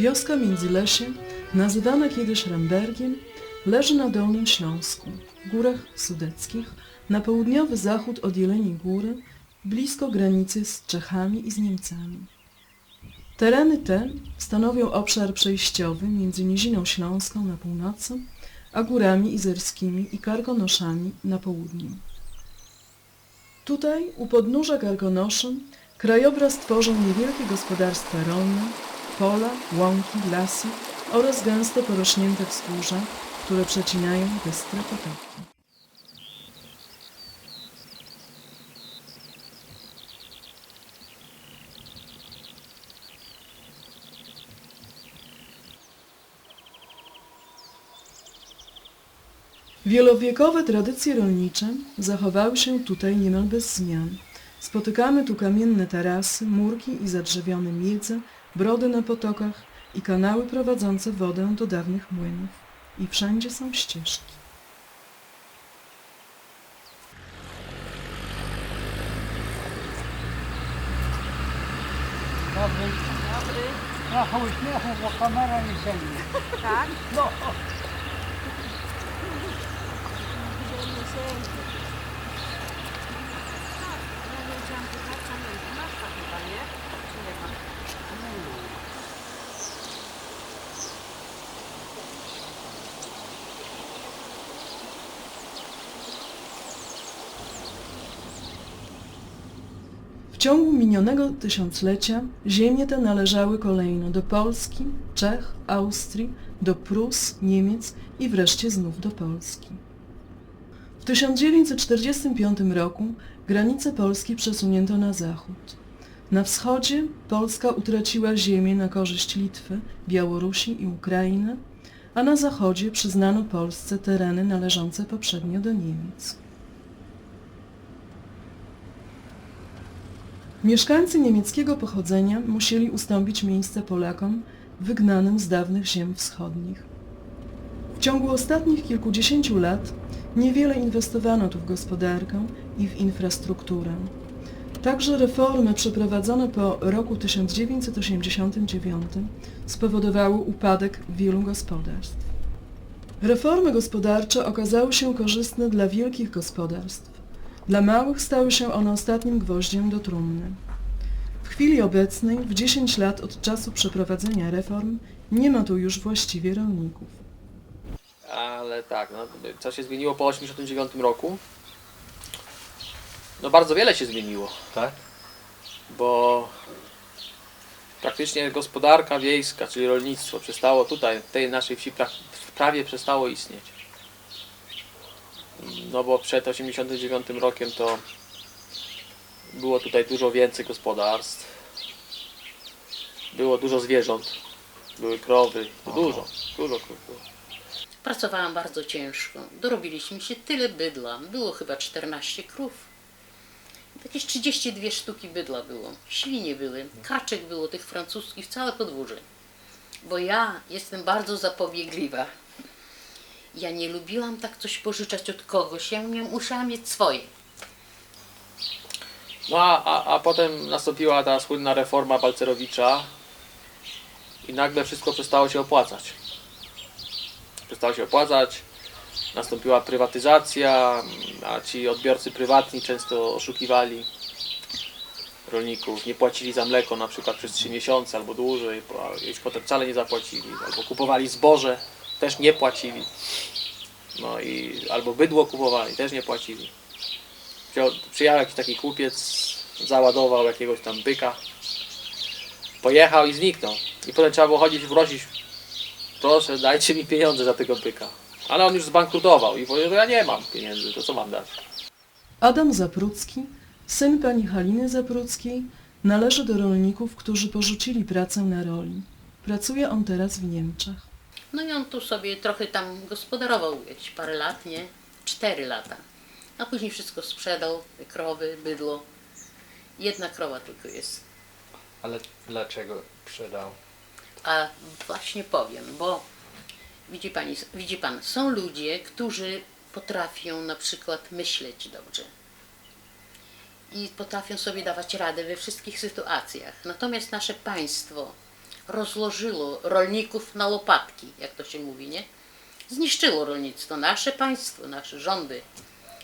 Wioska Międzylesie, nazywana kiedyś Rembergiem, leży na Dolnym Śląsku, w górach sudeckich, na południowy zachód od Jeleniej Góry, blisko granicy z Czechami i z Niemcami. Tereny te stanowią obszar przejściowy między Niziną Śląską na północy, a górami izerskimi i Karkonoszami na południu. Tutaj, u podnóża Karkonoszy, krajobraz tworzą niewielkie gospodarstwa rolne, pola, łąki, lasy oraz gęsto porośnięte wzgórza, które przecinają bystre potoki. Wielowiekowe tradycje rolnicze zachowały się tutaj niemal bez zmian. Spotykamy tu kamienne tarasy, murki i zadrzewione miedze, brody na potokach i kanały prowadzące wodę do dawnych młynów. I wszędzie są ścieżki. Dobry. Dobry. Trochę uśmiechu, bo kamera nie sięgnie. Tak? No. Dzielny sęk. Ja nie chciałam pytać, a nie, masz ta chyba, nie? Czy nie ma? W ciągu minionego tysiąclecia ziemie te należały kolejno do Polski, Czech, Austrii, do Prus, Niemiec i wreszcie znów do Polski. W 1945 roku granice Polski przesunięto na zachód. Na wschodzie Polska utraciła ziemię na korzyść Litwy, Białorusi i Ukrainy, a na zachodzie przyznano Polsce tereny należące poprzednio do Niemiec. Mieszkańcy niemieckiego pochodzenia musieli ustąpić miejsce Polakom wygnanym z dawnych ziem wschodnich. W ciągu ostatnich kilkudziesięciu lat niewiele inwestowano tu w gospodarkę i w infrastrukturę. Także reformy przeprowadzone po roku 1989 spowodowały upadek wielu gospodarstw. Reformy gospodarcze okazały się korzystne dla wielkich gospodarstw. Dla małych stały się one ostatnim gwoździem do trumny. W chwili obecnej, w 10 lat od czasu przeprowadzenia reform, nie ma tu już właściwie rolników. Ale tak, no, co się zmieniło po 1989 roku? No bardzo wiele się zmieniło, Tak? bo praktycznie gospodarka wiejska, czyli rolnictwo przestało tutaj, w tej naszej wsi pra- prawie przestało istnieć. No bo przed 1989 rokiem to było tutaj dużo więcej gospodarstw, było dużo zwierząt, były krowy, dużo, dużo krów było. Pracowałam bardzo ciężko. Dorobiliśmy się tyle bydla. Było chyba 14 krów. Jakieś 32 sztuki bydla było. Świnie były. Kaczek było tych francuskich, całe podwórze. Bo ja jestem bardzo zapobiegliwa. Ja nie lubiłam tak coś pożyczać od kogoś. Ja miałam, musiałam mieć swoje. No a, a, a potem nastąpiła ta słynna reforma Balcerowicza i nagle wszystko przestało się opłacać. Przestało się opłacać, nastąpiła prywatyzacja, a ci odbiorcy prywatni często oszukiwali rolników, nie płacili za mleko na przykład przez 3 miesiące albo dłużej, a potem wcale nie zapłacili, albo kupowali zboże, też nie płacili. No i albo bydło kupowali, też nie płacili. Przyjechał jakiś taki kupiec, załadował jakiegoś tam byka, pojechał i zniknął. I potem trzeba było chodzić i prosić, proszę dajcie mi pieniądze za tego byka. Ale on już zbankrutował i powiedział, ja nie mam pieniędzy, to co mam dać? Adam Zaprucki, syn pani Haliny Zapruckiej, należy do rolników, którzy porzucili pracę na roli. Pracuje on teraz w Niemczech. No i on tu sobie trochę tam gospodarował jakieś parę lat, nie? Cztery lata. A później wszystko sprzedał, krowy, bydło. Jedna krowa tylko jest. Ale dlaczego sprzedał? A właśnie powiem, bo widzi, pani, widzi pan, są ludzie, którzy potrafią na przykład myśleć dobrze i potrafią sobie dawać radę we wszystkich sytuacjach. Natomiast nasze państwo rozłożyło rolników na łopatki, jak to się mówi, nie? Zniszczyło rolnictwo, nasze państwo, nasze rządy.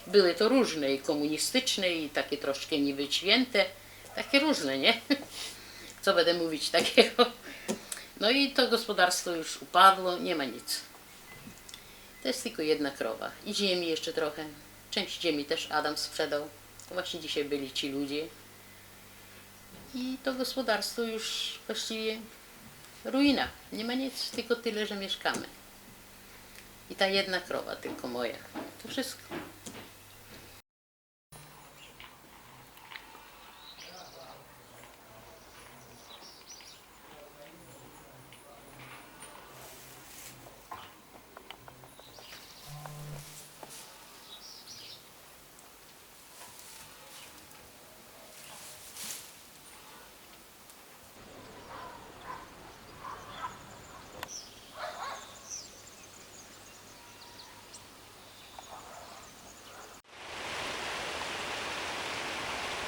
Były to różne, i komunistyczne, i takie troszkę niewyćwięte, takie różne, nie? Co będę mówić takiego? No i to gospodarstwo już upadło, nie ma nic. To jest tylko jedna krowa. I ziemi jeszcze trochę. Część ziemi też Adam sprzedał. To właśnie dzisiaj byli ci ludzie. I to gospodarstwo już właściwie ruina. Nie ma nic, tylko tyle, że mieszkamy. I ta jedna krowa, tylko moja. To wszystko.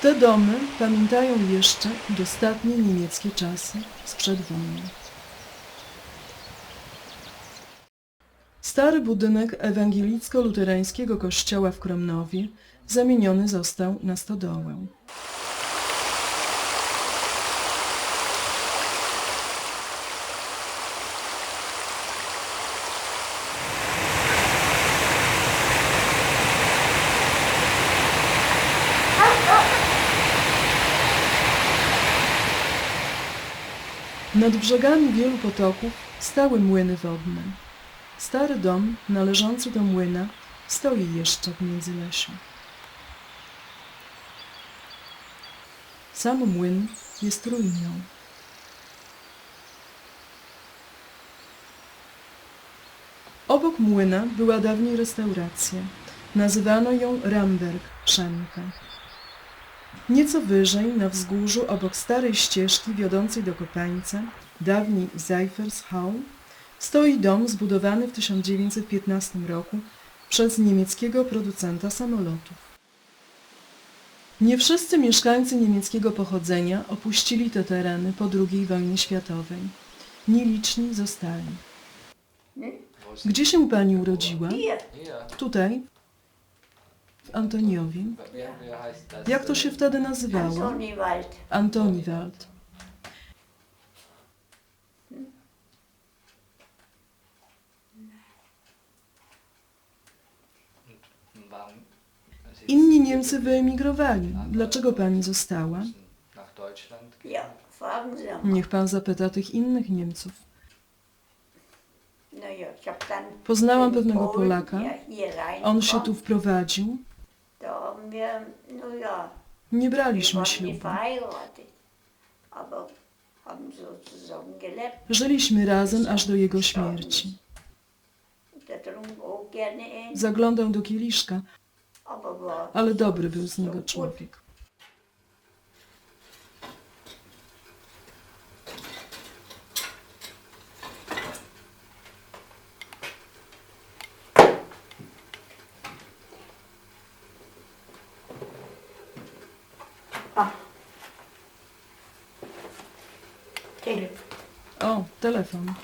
Te domy pamiętają jeszcze dostatnie niemieckie czasy sprzed wojny. Stary budynek ewangelicko-luterańskiego kościoła w Kromnowie zamieniony został na stodołę. Nad brzegami wielu potoków stały młyny wodne. Stary dom należący do młyna stoi jeszcze w Międzylesiu. Sam młyn jest ruiną. Obok młyna była dawniej restauracja. Nazywano ją Ramberg Schenke. Nieco wyżej, na wzgórzu, obok starej ścieżki wiodącej do kopańca, dawniej Seifershau, stoi dom zbudowany w 1915 roku przez niemieckiego producenta samolotów. Nie wszyscy mieszkańcy niemieckiego pochodzenia opuścili te tereny po II wojnie światowej. Nieliczni zostali. Gdzie się pani urodziła? Tutaj, das? Jak to się wtedy nazywało? Antoniwald. Inni Niemcy wyemigrowali. Dlaczego pani została? Niech pan zapyta tych innych Niemców. Dann Poznałam pewnego Polaka. On się tu wprowadził. Haben wir, na ja, Nie braliśmy ślubu. verheiratet. Aber haben sozusagen gelebt. Żyliśmy razem aż do jego śmierci. Der trunk auch gerne ein. Zaglądał do kieliszka, Aber war ale dobry był z niego człowiek. Telefon. O, telefon.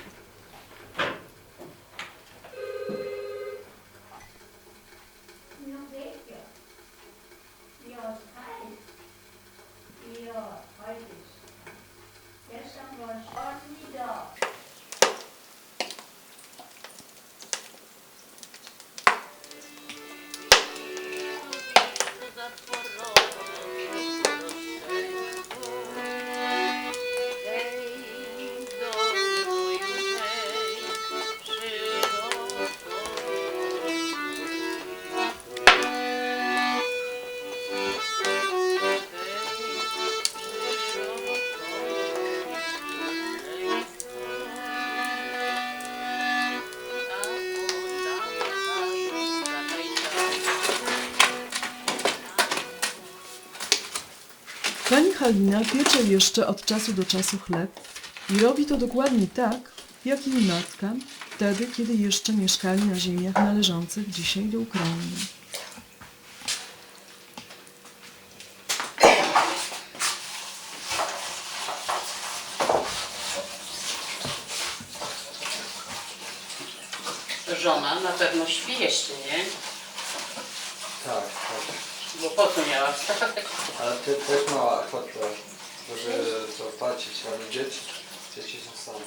Halina piecze jeszcze od czasu do czasu chleb i robi to dokładnie tak, jak jej matka, wtedy, kiedy jeszcze mieszkali na ziemiach należących dzisiaj do Ukrainy. Żona na pewno śpi jeszcze, nie? Tak, tak. Bo po co miała? Ale ty też mała ochota, żeby zobaczyć, ale dzieci, dzieci są same.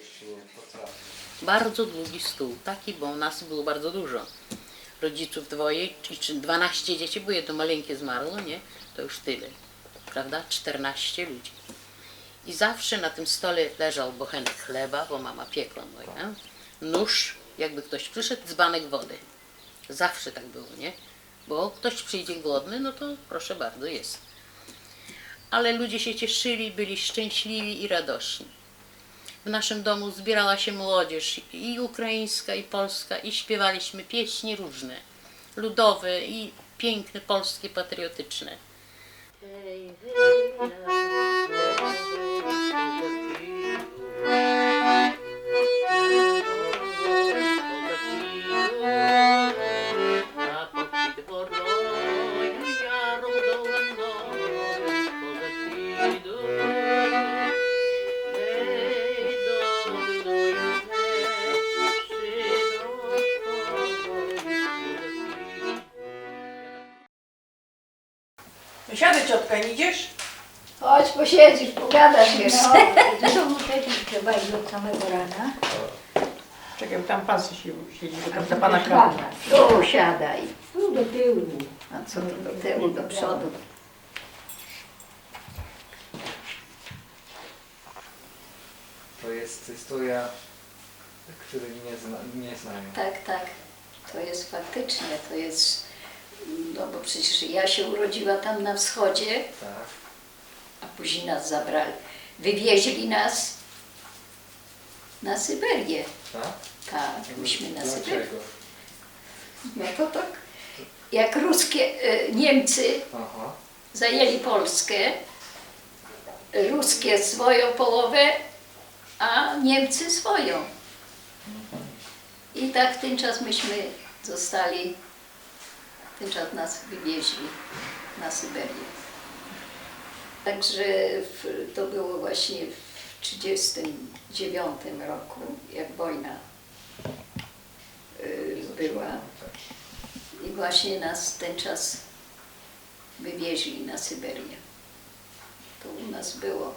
Jeszcze nie potrafię. Bardzo długi stół, taki, bo nas było bardzo dużo. Rodziców dwoje, czy, czy 12 dzieci, bo jedno maleńkie zmarło, nie? To już tyle, prawda? 14 ludzi. I zawsze na tym stole leżał bochenek chleba, bo mama piekła moja. Nóż, jakby ktoś przyszedł, dzbanek wody. Zawsze tak było, nie? Bo ktoś przyjdzie głodny, no to proszę bardzo, jest. Ale ludzie się cieszyli, byli szczęśliwi i radośni. W naszym domu zbierała się młodzież i ukraińska, i polska, i śpiewaliśmy pieśni różne, ludowe i piękne, polskie, patriotyczne. Siadaj ciotka, nie idziesz? Chodź, posiedzisz, pogadasz jeszcze. No, to muszę trzeba iść od samego rana. Czekaj, tam pan siedzi, siedzi bo tam za pana. Tu siadaj. Tu do tyłu. A co tu do tyłu, do przodu? To jest historia, której nie, zna, nie znają. Tak, tak. To jest faktycznie, to jest, no bo przecież ja się urodziła tam na wschodzie, Tak. a później nas zabrali. Wywieźli nas na Syberię. Tak? Tak, myśmy na Syberię. No to tak. Jak ruskie, e, Niemcy Aha. zajęli Polskę, ruskie swoją połowę, a Niemcy swoją. I tak w ten czas myśmy zostali, w ten czas nas wywieźli na Syberię. Także w, to było właśnie w 1939 roku, jak wojna y, była. I właśnie nas ten czas wywieźli na Syberię. To u nas było.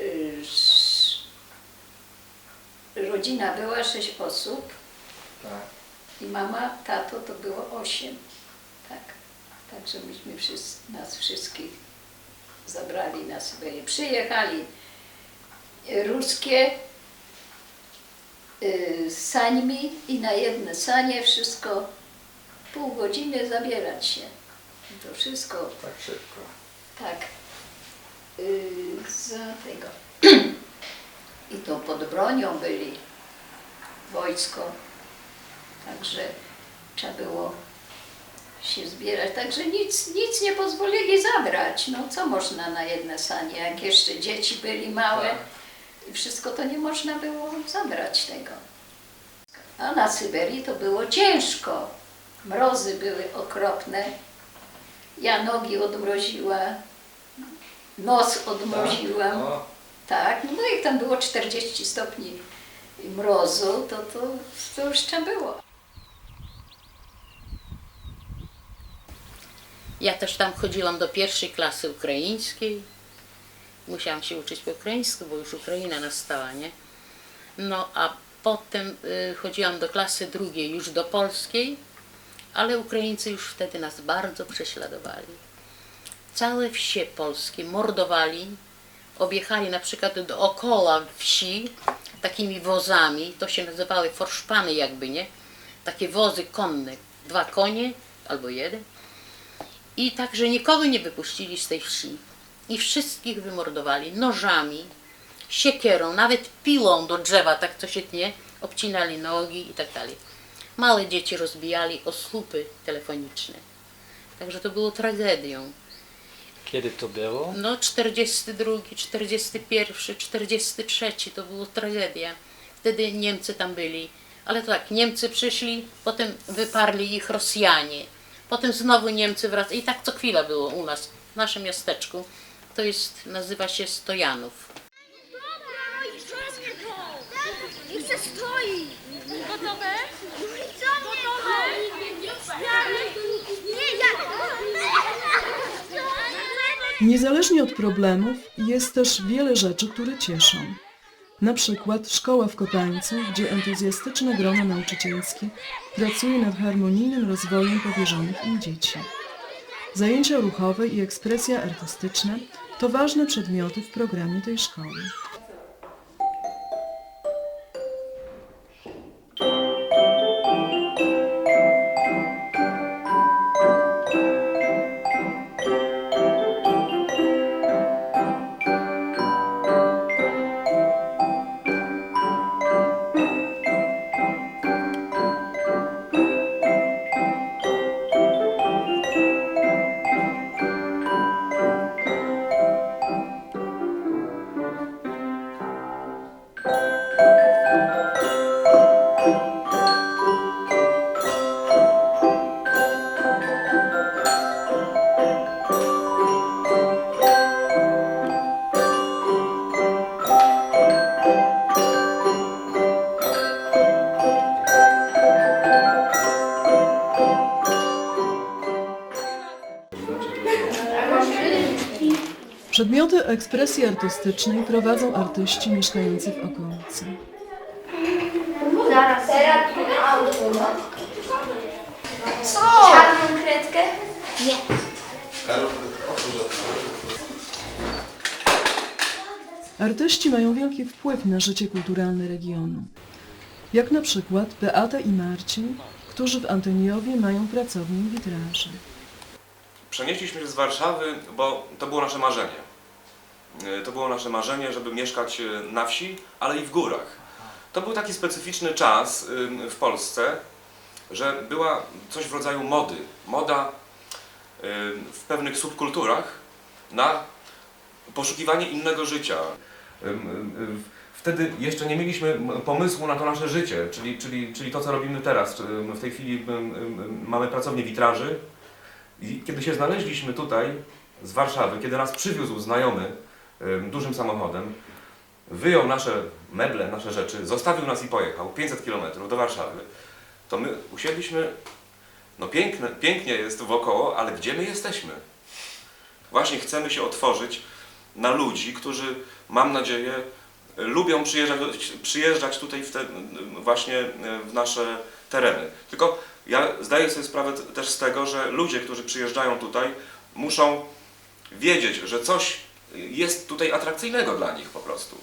y, Rodzina była sześć osób Tak. I mama, tato to było osiem. Tak. Także myśmy wszyscy, nas wszystkich zabrali na Syberię. Przyjechali y, ruskie y, z sańmi i na jedne sanie wszystko pół godziny zabierać się. I to wszystko Tak szybko. tak y, za tego. I to pod bronią byli wojsko. Także trzeba było się zbierać. Także nic, nic nie pozwolili zabrać. No co można na jedne sanie, jak jeszcze dzieci byli małe Tak. i wszystko to nie można było zabrać tego. A na Syberii to było ciężko. Mrozy były okropne. Ja nogi odmroziła, nos odmroziłam. O, Tak, no jak tam było 40 stopni mrozu, to, to, to już trzeba było. Ja też tam chodziłam do pierwszej klasy ukraińskiej. Musiałam się uczyć po ukraińsku, bo już Ukraina nastała, nie? No a potem y, chodziłam do klasy drugiej, już do polskiej, ale Ukraińcy już wtedy nas bardzo prześladowali. Całe wsie polskie mordowali, objechali na przykład dookoła wsi takimi wozami, to się nazywały forszpany jakby, nie? Takie wozy konne, dwa konie albo jeden. I także nikogo nie wypuścili z tej wsi. I wszystkich wymordowali nożami, siekierą, nawet piłą do drzewa, tak co się tnie, obcinali nogi i tak dalej. Małe dzieci rozbijali o słupy telefoniczne. Także to było tragedią. Kiedy to było? No 42, 41, 43 to było tragedia. Wtedy Niemcy tam byli. Ale tak, Niemcy przyszli, potem wyparli ich Rosjanie. Potem znowu Niemcy wracają. I tak co chwila było u nas, w naszym miasteczku. To jest, nazywa się Stojanów. Niezależnie od problemów jest też wiele rzeczy, które cieszą. Na przykład szkoła w Kopańcu, gdzie entuzjastyczne grono nauczycielskie pracuje nad harmonijnym rozwojem powierzonych im dzieci. Zajęcia ruchowe i ekspresja artystyczna to ważne przedmioty w programie tej szkoły. Przedmioty ekspresji artystycznej prowadzą artyści mieszkający w okolicy. Zaraz. Teraz auto. Co? Czarną kredkę? Nie. Artyści mają wielki wpływ na życie kulturalne regionu. Jak na przykład Beata i Marcin, którzy w Antoniowie mają pracownię witraży. Przenieśliśmy się z Warszawy, bo to było nasze marzenie. Y, To było nasze marzenie, żeby mieszkać y, na wsi, ale i w górach. To był taki specyficzny czas w Polsce, że była coś w rodzaju mody. Moda w pewnych subkulturach na poszukiwanie innego życia. Wtedy jeszcze nie mieliśmy pomysłu na to nasze życie, czyli, czyli, czyli to, co robimy teraz. W tej chwili mamy pracownię witraży, i kiedy się znaleźliśmy tutaj z Warszawy, kiedy nas przywiózł znajomy dużym samochodem, wyjął nasze meble, nasze rzeczy, zostawił nas i pojechał 500 km do Warszawy, to my usiedliśmy, no piękne, pięknie jest wokoło, ale gdzie my jesteśmy? Właśnie chcemy się otworzyć na ludzi, którzy, mam nadzieję, lubią przyjeżdżać, przyjeżdżać tutaj w te, właśnie w nasze tereny. Tylko ja zdaję sobie sprawę też z tego, że ludzie, którzy przyjeżdżają tutaj, muszą wiedzieć, że coś jest tutaj atrakcyjnego dla nich po prostu.